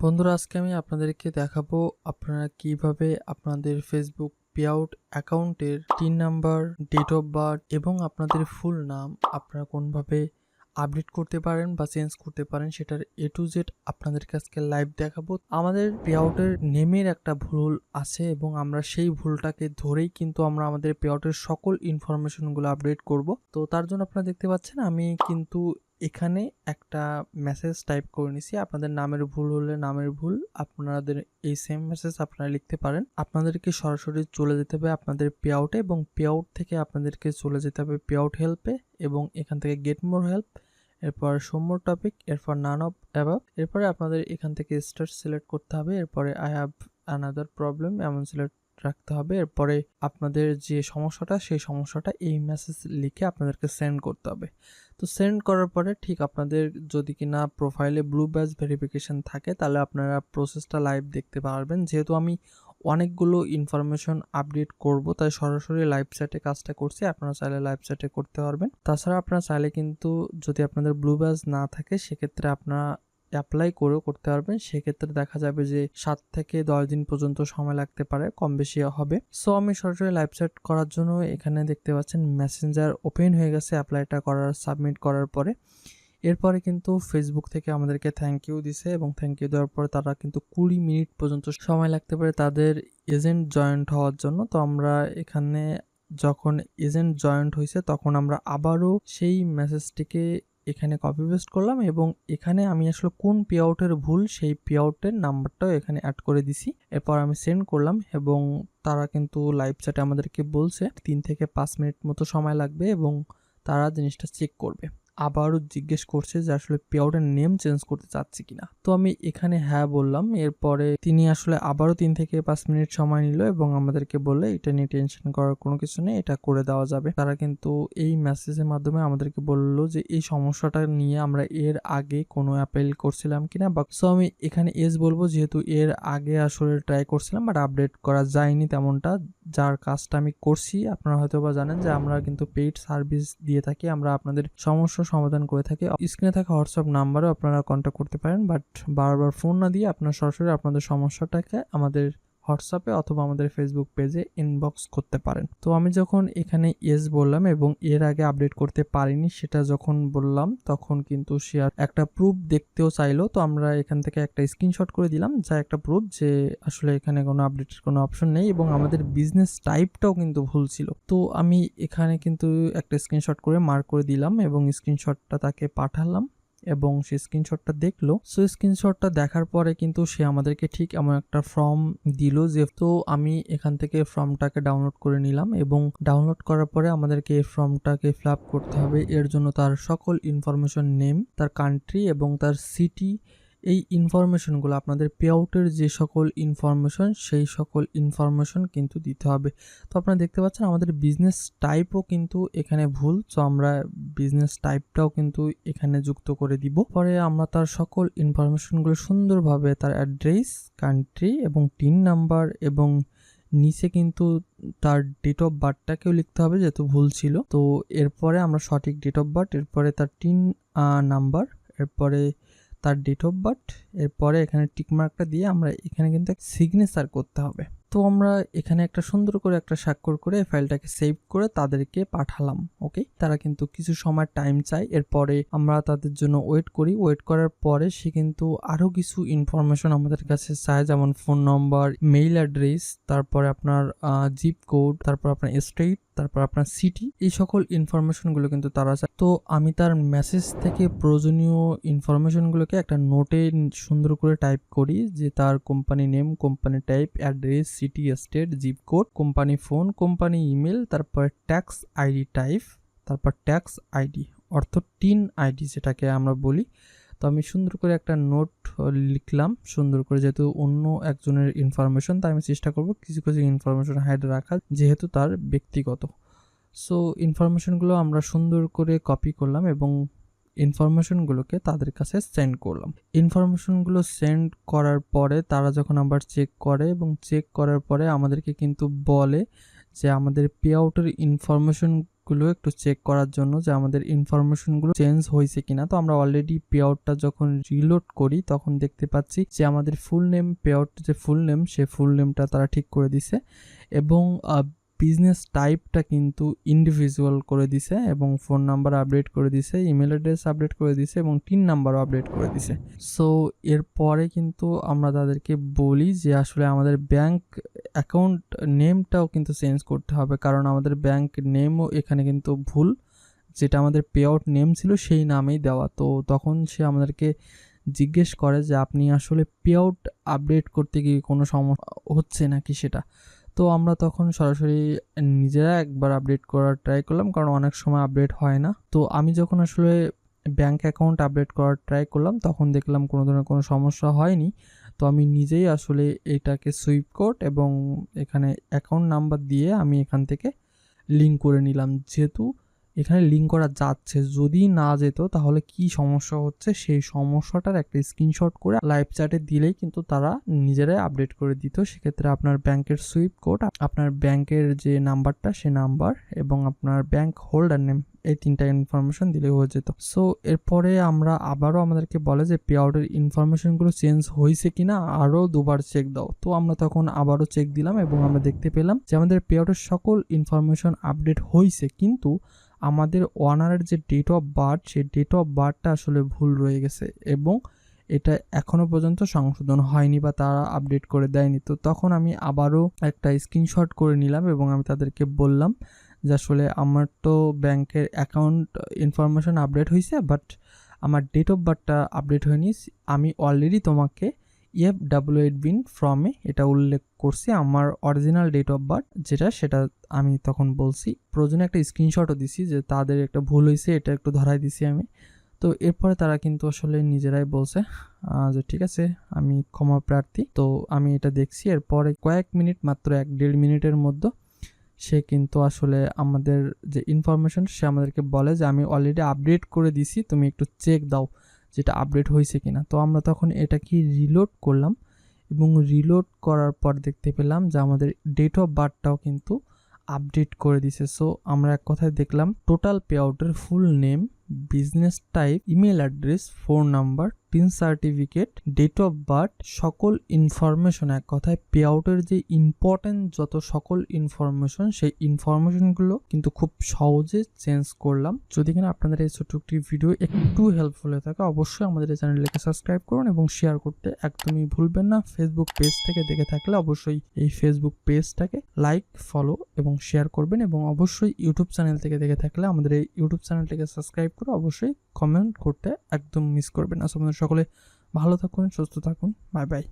বন্ধুরা, আজকে আমি আপনাদেরকে দেখাবো আপনারা কীভাবে আপনাদের ফেসবুক পেআউট অ্যাকাউন্টের TIN number date of birth এবং আপনাদের ফুল নাম আপনারা কোনভাবে আপডেট করতে পারেন বা চেঞ্জ করতে পারেন সেটার এ টু জেড আপনাদেরকে আজকে লাইভ দেখাবো। আমাদের পেআউটের নেমের একটা ভুল আছে এবং আমরা সেই ভুলটাকে ধরেই কিন্তু আমরা আমাদের পেআউটের সকল ইনফরমেশনগুলো আপডেট করব। তো তার জন্য আপনারা দেখতে পাচ্ছেন, আমি কিন্তু এখানে একটা মেসেজ টাইপ করে নিছি। আপনাদের নামের ভুল হলে নামের ভুল, আপনাদের এই সেম মেসেজ আপনারা লিখতে পারেন। আপনাদেরকে সরাসরি চলে যেতে হবে আপনাদের পে আউটে এবং পে আউট থেকে আপনাদেরকে চলে যেতে হবে পে আউট হেল্পে এবং এখান থেকে গেট মোর হেল্প এরপর সোমোর টপিক এরপর নান অফ অ্যাবাভ এরপরে আপনাদের এখান থেকে স্টার্ট সিলেক্ট করতে হবে। এরপরে আই হ্যাভ অ্যানাদার প্রবলেম এমন সিলেক্ট রাখতে হবে। এরপরে আপনাদের যে সমস্যাটা, সেই সমস্যাটা এই মেসেজ লিখে আপনাদেরকে সেন্ড করতে হবে। তো সেন্ড করার পরে ঠিক আপনাদের যদি কিনা প্রোফাইলে ব্লু ব্যাচ ভেরিফিকেশন থাকে, তাহলে আপনারা প্রসেসটা লাইভ দেখতে পারবেন। যেহেতু আমি অনেকগুলো ইনফরমেশন আপডেট করব, তাই সরাসরি লাইভ চ্যাটে কাজটা করছি। আপনারা চাইলে লাইভ চ্যাটে করতে পারবেন। তাছাড়া আপনারা চাইলে কিন্তু যদি আপনাদের ব্লু ব্যাচ না থাকে, সেক্ষেত্রে আপনারা অ্যাপ্লাই করেও করতে পারবেন। সেক্ষেত্রে দেখা যাবে যে সাত থেকে দশ দিন পর্যন্ত সময় লাগতে পারে, কম বেশি হবে। সো আমি সরাসরি লাইভ সেট করার জন্য এখানে দেখতে পাচ্ছেন মেসেঞ্জার ওপেন হয়ে গেছে অ্যাপ্লাইটা করার সাবমিট করার পরে। এরপরে কিন্তু ফেসবুক থেকে আমাদেরকে থ্যাংক ইউ দিছে এবং থ্যাংক ইউ দেওয়ার পরে তারা কিন্তু কুড়ি মিনিট পর্যন্ত সময় লাগতে পারে তাদের এজেন্ট জয়েন্ট হওয়ার জন্য। তো আমরা এখানে যখন এজেন্ট জয়েন্ট হয়েছে তখন আমরা আবারও সেই মেসেজটিকে এখানে কপি পেস্ট করলাম এবং এখানে আমি আসলে কোন পে আউটের ভুল সেই পে আউটের নাম্বারটাও এখানে অ্যাড করে দিছি। এরপর আমি সেন্ড করলাম এবং তারা কিন্তু লাইভ চ্যাটে আমাদেরকে বলছে তিন থেকে পাঁচ মিনিট মতো সময় লাগবে এবং তারা জিনিসটা চেক করবে। আবারও জিজ্ঞেস করছে যে আসলে পেআউটের নেম চেঞ্জ করতে চাচ্ছি কিনা। তো আমি এখানে হ্যাঁ বললাম, এরপরে তিনি আসলে আবারও তিন থেকে পাঁচ মিনিট সময় নিল এবং আমাদেরকে বললে, এটা নিয়ে টেনশন করার কোনো কিছু নেই, এটা করে দেওয়া যাবে। তারা কিন্তু এই মেসেজের মাধ্যমে আমাদেরকে বলল যে, এই সমস্যাটা নিয়ে আমরা এর আগে কোনো অ্যাপেল করছিলাম কিনা? বা সো আমি এখানে এস বলব, যেহেতু এর আগে আসলে ট্রাই করছিলাম বাট আপডেট করা যায়নি তেমনটা। যার কাজটা আমি করছি, আপনারা হয়তো বা জানেন যে আমরা কিন্তু পেইড সার্ভিস দিয়ে থাকি, আমরা আপনাদের সমস্যা সমাধান করে থাকে। স্ক্রিনে থাকা হোয়াটসঅ্যাপ নাম্বারও আপনারা কন্ট্যাক্ট করতে পারেন বাট বারবার ফোন না দিয়ে আপনার সরাসরি আপনাদের সমস্যাটাকে আমাদের হোয়াটসঅ্যাপে অথবা আমাদের ফেসবুক পেজে ইনবক্স করতে পারেন। তো আমি যখন এখানে ইয়েস বললাম এবং এর আগে আপডেট করতে পারিনি, সেটা যখন বললাম, তখন কিন্তু সে একটা প্রুফ দেখতেও চাইলো। তো আমরা এখান থেকে একটা স্ক্রিনশট করে দিলাম, যা একটা প্রুফ যে আসলে এখানে কোনো আপডেটের কোনো অপশন নেই এবং আমাদের বিজনেস টাইপটাও কিন্তু ভুল ছিল। তো আমি এখানে কিন্তু একটা স্ক্রিনশট করে মার্ক করে দিলাম এবং স্ক্রিনশটটা তাকে পাঠালাম। এবং সে স্ক্রিনশটটা দেখল। সো স্ক্রিনশটটা দেখার পরে কিন্তু সে আমাদেরকে ঠিক এমন একটা ফর্ম দিল যে, তো আমি এখান থেকে ফর্মটাকে ডাউনলোড করে নিলাম এবং ডাউনলোড করার পরে আমাদেরকে এই ফর্মটাকে ফিল করতে হবে। এর জন্য তার সকল ইনফরমেশন নেম তার কান্ট্রি এবং তার সিটি এই ইনফরমেশনগুলো আপনাদের পে আউটের যে সকল ইনফরমেশন সেই সকল ইনফরমেশন কিন্তু দিতে হবে। তো আপনারা দেখতে পাচ্ছেন আমাদের বিজনেস টাইপও কিন্তু এখানে ভুল, তো আমরা বিজনেস টাইপটাও কিন্তু এখানে যুক্ত করে দিব। পরে আমরা তার সকল ইনফরমেশনগুলো সুন্দরভাবে তার অ্যাড্রেস কান্ট্রি এবং টিন নাম্বার এবং নিচে কিন্তু তার ডেট অফ বার্থটাকেও লিখতে হবে যেহেতু ভুল ছিল। তো এরপরে আমরা সঠিক ডেট অফ বার্থ এরপরে তার টিন নাম্বার এরপরে তার ডেট অফ বার্থ এরপরে এখানে টিকমার্কটা দিয়ে আমরা এখানে কিন্তু সিগনেচার করতে হবে। তো আমরা এখানে একটা সুন্দর করে একটা স্বাক্ষর করে ফাইলটাকে সেভ করে তাদেরকে পাঠালাম ওকে তারা কিন্তু কিছু সময় টাইম চাই এরপরে আমরা তাদের জন্য ওয়েট করি। ওয়েট করার পরে সে কিন্তু আরও কিছু ইনফরমেশন আমাদের কাছে চায়, যেমন ফোন নম্বর মেইল অ্যাড্রেস তারপরে আপনার জিপ কোড তারপর আপনার স্টেট তারপর আপনার সিটি এই সকল ইনফরমেশনগুলো কিন্তু তারা চায়। তো আমি তার মেসেজ থেকে প্রয়োজনীয় ইনফরমেশনগুলোকে একটা নোটে সুন্দর করে টাইপ করি যে তার company name company type address city state zip code company phone company email তারপর ট্যাক্স আইডি টাইপ তারপর ট্যাক্স আইডি অর্থ টিন আইডি যেটাকে আমরা বলি। তো আমি সুন্দর করে একটা নোট লিখলাম। সুন্দর করে যেহেতু অন্য একজনের ইনফরমেশন তাই আমি চেষ্টা করব কিছু কিছু ইনফরমেশন হাইড রাখা যেহেতু তার ব্যক্তিগত। সো ইনফরমেশনগুলো আমরা সুন্দর করে কপি করলাম এবং ইনফরমেশনগুলোকে তাদের কাছে সেন্ড করলাম। ইনফরমেশনগুলো সেন্ড করার পরে তারা যখন আবার চেক করে এবং চেক করার পরে আমাদেরকে কিন্তু বলে যে আমাদের পে আউটের ইনফরমেশন গুলো একটু চেক করার জন্য যে আমাদের ইনফরমেশনগুলো চেঞ্জ হয়েছে কিনা। তো আমরা অলরেডি পে আউটটা যখন রিলোড করি, তখন দেখতে পাচ্ছি যে আমাদের ফুল নেম পে আউট যে ফুল নেম সে ফুল নেমটা তারা ঠিক করে দিছে। এবং বিজনেস টাইপটা কিন্তু ইন্ডিভিজুয়াল করে দিছে এবং ফোন নাম্বার আপডেট করে দিছে ইমেল অ্যাড্রেস আপডেট করে দিছে এবং টিন নাম্বারও আপডেট করে দিছে। সো এরপরে কিন্তু আমরা তাদেরকে বলি যে আসলে আমাদের ব্যাংক অ্যাকাউন্ট নেমটাও কিন্তু চেঞ্জ করতে হবে। কারণ আমাদের ব্যাংক নেমও এখানে কিন্তু ভুল। যেটা আমাদের পে আউট নেম ছিল সেই নামেই দেওয়া। তো তখন সে আমাদেরকে জিজ্ঞেস করে যে আপনি আসলে পে আউট আপডেট করতে গিয়ে কোনো সমস্যা হচ্ছে নাকি সেটা? তো আমরা তখন সরাসরি নিজেরা একবার আপডেট করার ট্রাই করলাম, কারণ অনেক সময় আপডেট হয় না। তো আমি যখন আসলে ব্যাংক অ্যাকাউন্ট আপডেট করার ট্রাই করলাম, তখন দেখলাম কোনো ধরনের কোনো সমস্যা হয়নি। তো আমি নিজেই আসলে এটাকে সুইপ কোড এবং এখানে অ্যাকাউন্ট নাম্বার দিয়ে আমি এখান থেকে লিঙ্ক করে নিলাম। যেহেতু এখানে লিঙ্ক করা যাচ্ছে। যদি না যেত, তাহলে কি সমস্যা হচ্ছে? সেই সমস্যাটার একটা স্ক্রিনশট করে লাইভ চ্যাটে দিলেই কিন্তু তারা নিজেরাই আপডেট করে দিত। সেক্ষেত্রে আপনার ব্যাংকের সুইপ কোড আপনার ব্যাংকের যে নাম্বারটা, সে নাম্বার এবং আপনার ব্যাংক হোল্ডার নেম এই তিনটা ইনফরমেশন দিলে হয়ে যেত। সো এরপরে আমরা আবারও আমাদেরকে বলে যে পে আউটের ইনফরমেশনগুলো চেঞ্জ হয়েছে কিনা, আরও দুবার চেক দাও। তো আমরা তখন আবারও চেক দিলাম এবং আমরা দেখতে পেলাম যে আমাদের পে আউটের সকল ইনফরমেশন আপডেট হয়েছে। কিন্তু আমাদের ওয়ানারের যে ডেট অফ বার্থ সেই ডেট অফ বার্থটা আসলে ভুল রয়ে গেছে এবং এটা এখনও পর্যন্ত সংশোধন হয়নি বা তারা আপডেট করে দেয়নি। তো তখন আমি আবারও একটা স্ক্রিনশট করে নিলাম এবং আমি তাদেরকে বললাম যে আসলে আমার তো ব্যাংকের অ্যাকাউন্ট ইনফরমেশন আপডেট হয়েছে বাট আমার ডেট অফ বার্থটা আপডেট হয়নি। আমি অলরেডি তোমাকে E F W eight ben ফ্রমে এটা উল্লেখ করছি আমার অরিজিনাল ডেট অফ বার্থ যেটা সেটা আমি তখন বলছি। প্রয়োজনে একটা স্ক্রিনশটও দিছি যে তাদের একটা ভুল হয়েছে এটা একটু ধরাই দিছি আমি। তো এরপরে তারা কিন্তু আসলে নিজেরাই বলছে যে ঠিক আছে, আমি ক্ষমা প্রার্থী। তো আমি এটা দেখছি, এরপরে কয়েক মিনিট, মাত্র এক দেড় মিনিটের মধ্যে সে কিন্তু আসলে আমাদের যে ইনফরমেশন সে আমাদেরকে বলে যে, আমি অলরেডি আপডেট করে দিছি, তুমি একটু চেক দাও। যেটা আপডেট হয়েছে কিনা। তো আমরা তখন এটা কি রিলোড করলাম এবং রিলোড করার পর দেখতে পেলাম যে আমাদের ডেট অফ বার্থটাও কিন্তু আপডেট করে দিছে। সো আমরা এক কথায় দেখলাম টোটাল পে আউটের full name business type email address phone number TIN certificate date of birth সকল ইনফরমেশন এক কথায় পে আউটের যে ইম্পর্টেন্ট যত সকল ইনফরমেশন সেই ইনফরমেশনগুলো কিন্তু খুব সহজে চেঞ্জ করলাম। যদি কিনা আপনাদের এই ছোট্ট একটি ভিডিও একটু হেল্পফুল হয়ে থাকে, অবশ্যই আমাদের এই চ্যানেলটিকে সাবস্ক্রাইব করুন এবং শেয়ার করতে একদমই ভুলবেন না। ফেসবুক পেজ থেকে দেখে থাকলে অবশ্যই এই ফেসবুক পেজটাকে লাইক ফলো এবং শেয়ার করবেন এবং অবশ্যই ইউটিউব চ্যানেল থেকে দেখে থাকলে আমাদের এই ইউটিউব চ্যানেলটিকে সাবস্ক্রাইব করে অবশ্যই কমেন্ট করতে একদম মিস করবেন না। সো সকলে ভালো থাকুন, সুস্থ থাকুন। Bye bye